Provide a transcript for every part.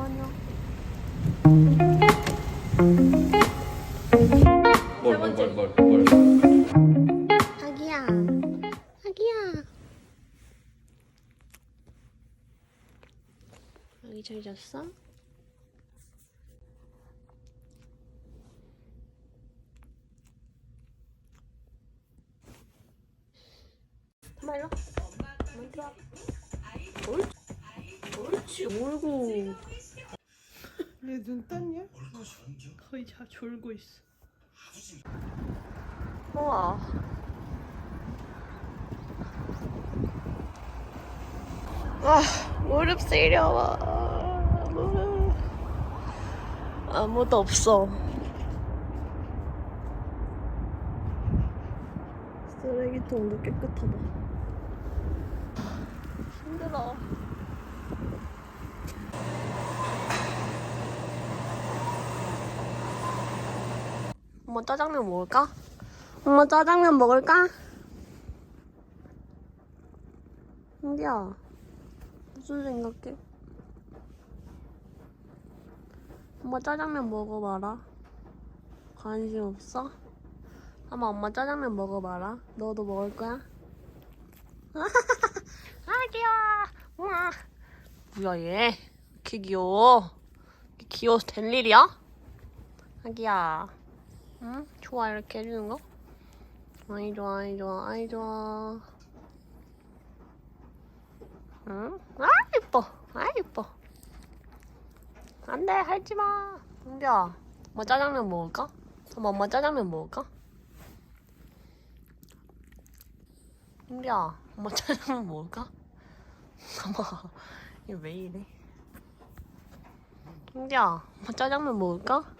아니야. 뭘, 뭘, 뭘, 뭘, 뭘. 아기야. 아기야. 아기 잘 잤어? 정말로? 옳지. 옳지. 옳고. 왜눈 떴냐? 거의 다 졸고 있어. 우와. 아, 무릎 시려워. 무릎. 아무도 없어. 쓰레기통도 깨끗하다. 힘들어. 엄마 짜장면 먹을까? 엄마 짜장면 먹을까? 은기야 무슨 생각해? 엄마 짜장면 먹어봐라 관심 없어? 아마 엄마 짜장면 먹어봐라 너도 먹을 거야? 아 귀여워 우와 뭐야 얘 이렇게 귀여워 귀여워서 될 일이야? 아기야 응? 좋아 이렇게 해주는 거? 아이 좋아 아이 좋아 아이 좋아 응? 아 이뻐 아 이뻐 안돼 할지마 은비야 엄마 짜장면 먹을까? 엄마 엄마 짜장면 먹을까? 은비야 엄마 짜장면 먹을까? 엄마 이거 왜 이래 은비야 엄마 짜장면 먹을까?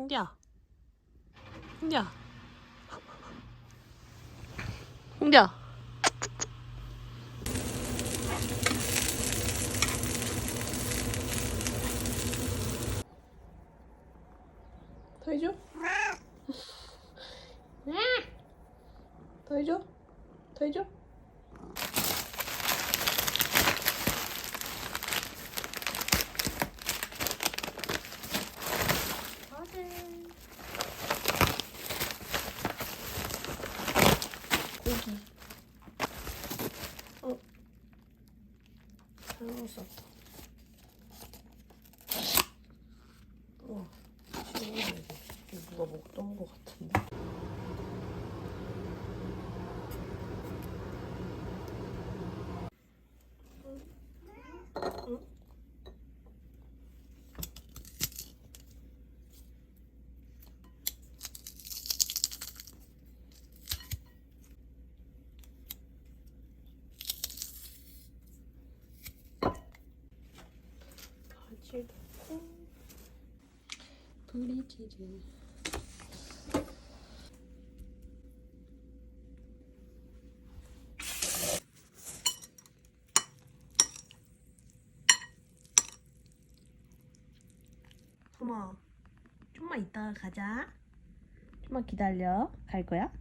홍디야. 홍디야. 홍디야. 더 해줘? 더 해줘? 더 해줘? 고기. 어. 잘못 샀다. 우와. 이거 누가 먹던 거 같은데? 넣고 브리치즈 어머 좀만 이따가 가자. 좀만 기다려. 갈 거야?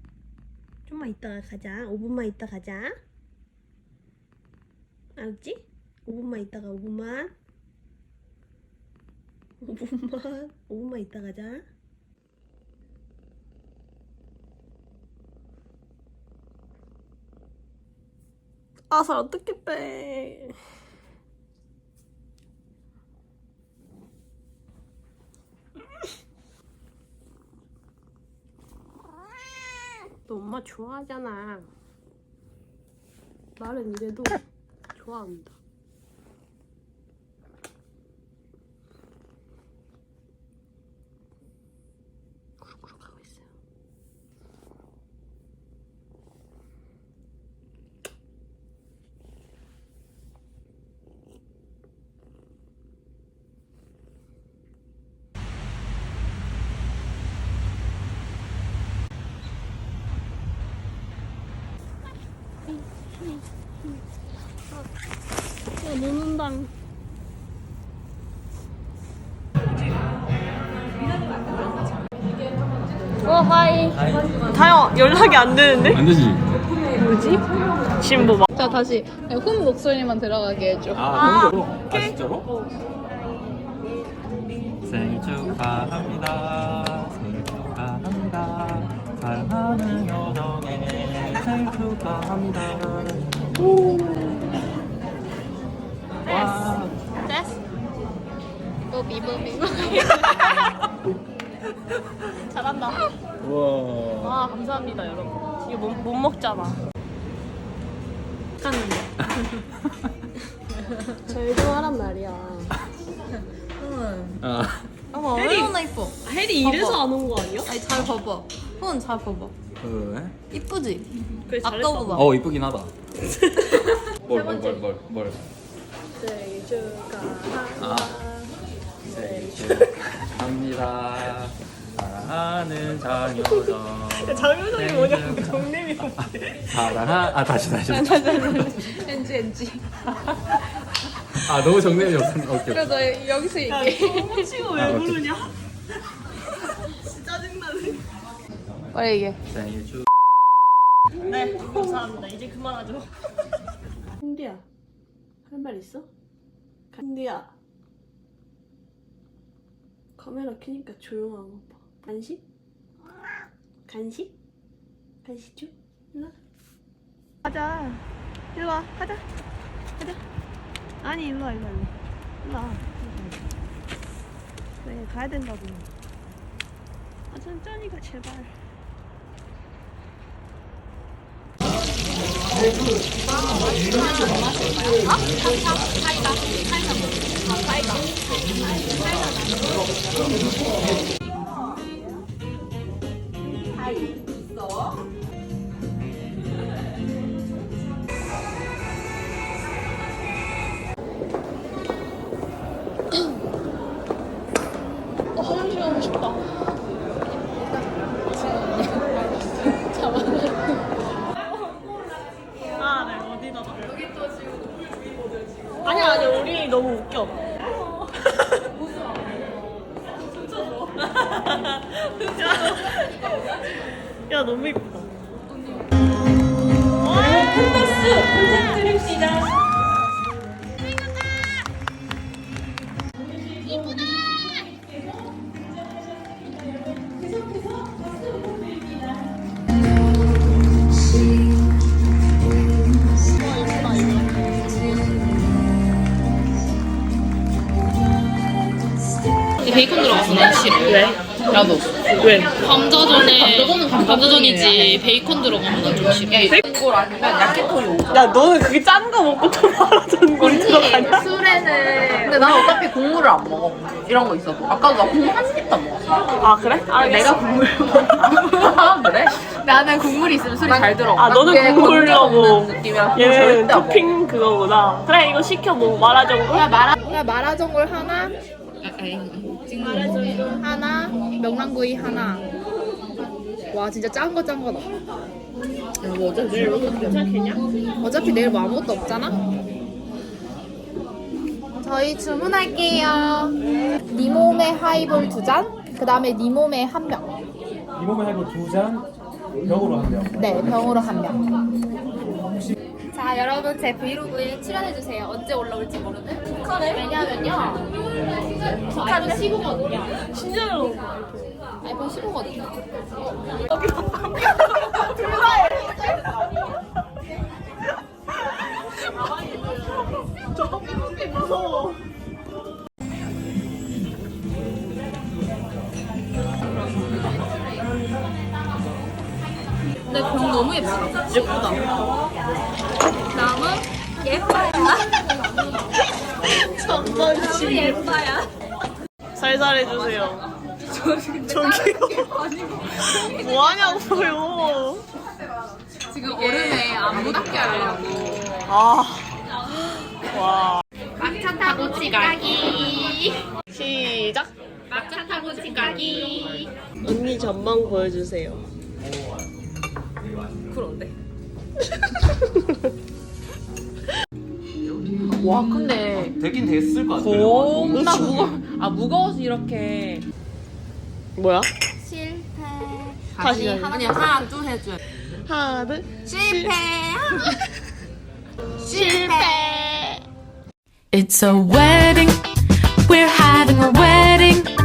좀만 이따가 가자. 5분만 이따 가자. 알았지? 5분만 이따가 5분만. 5분만. 5분만 이따 가자. 아살 어떻게 빼 너 엄마 좋아하잖아. 말은 이래도 좋아한다 구룩구룩 하고 있어요 야, 노는당. 어, 하이. 다영, 연락이 안 되는데? 안 되지. 뭐지? 지금 뭐 막. 자 다시 훈 목소리만 들어가게 해줘. 아, 진짜로? 아, 진짜로? 생일 축하합니다. 생일 축하합니다. 사랑하는 여정의 생일 축하합니다. 와. 됐어. 뽀비 뽀비. 잘한 우와. 아, 감사합니다, 여러분. 이거 못, 못 먹잖아. 하는데. 제일 좋아하란 말이야. 아. 어머 얼마나 이뻐. 혜리 이래서 안 온 거 아니야? 아니 잘 봐봐. 훈잘 봐봐. 그래? 이쁘지? 그래, 아까 잘했어. 봐봐. 어, 이쁘긴 하다. 뭘, 뭘, 뭘, 뭘, 뭘. 생일 축하합니다. 아. 생일 축하합니다. 사랑하는 장효정. 장효정이 뭐냐고, 생일 정님이 사랑하, 아, 다시, 다시. 엔지 엔지. 아, 너무 정nem이 없었네. 오케이. 그래 너 여기서 얘기해. 너무 치고 왜 아, 오케이. 그러냐? 진짜 짜증나네. 빨리 얘기해. 생일 축 네, 감사합니다. 이제 그만하죠. 흥디야, 할 말 있어? 흥디야, 카메라 켜니까 조용한 거 봐. 간식? 간식? 간식 줘? 일로 와. 가자. 일로 와. 가자. 가자. 아니, 일로 와, 일로 와. 일로 와. 그래, 가야 된다고. 아, 천천히 가, 제발. 베이컨 들어갔어 난 싫어 왜? 나도. 왜? 감자전에 감자전이지. 베이컨 들어가면 난좀 싫어 이걸 아니면 야끼토리 야, 너는 그게 짠 거 먹고 또 말하던 걸 들어가냐? 술에는. 근데 난 어차피 국물을 안 먹어. 이런 거 있어도 아까도 나 국물 한 입도 안 먹었어. 아, 그래? 아, 내가 국물 아 그래? 나는 국물이 있으면 술이 잘 들어. 아, 너는 그게 국물 건져 넣고. 먹는 느낌이라 국물 얘는 절대 안 먹어. 토핑 그거구나. 그래, 이거 시켜, 뭐, 마라정구? 야 마라 야 마라전골 하나 하나 명란구이 하나 와 진짜 짠 거 짠 거다 뭐 괜찮겠냐? 어차피 내일 뭐 아무것도 없잖아 저희 주문할게요 니몸의 하이볼 두 잔 그 다음에 니몸의 한명 이 몸에 하고 두 잔, 병으로 한 명. 네, 병으로 한 명. 자, 여러분 제 브이로그에 출연해주세요. 언제 올라올지 모르는 북한에 왜냐면요. 북한은 15거든요. 진짜로. 아이폰 15거든요. 저거 삐삐 무서워. 근데 병 너무 예쁘다. 예쁘다. 다음은 예뻐요. 전번치. 예뻐요. 살살 해주세요. 저기요. 뭐 하냐고요. 지금 얼음에 안 묻게 하려고. 아. 와. 막차 타고 치가기. 시작. 막차 타고 치가기. 언니 전망 보여주세요. 부끄러운데. 와 근데 아, 되긴 됐을 것 같아요. 겁나 무거. 아 무거워서 이렇게 뭐야? 실패. 다시, 하나 둘 해줘. 하나 둘. 실패. 실패. It's a wedding. We're having a wedding.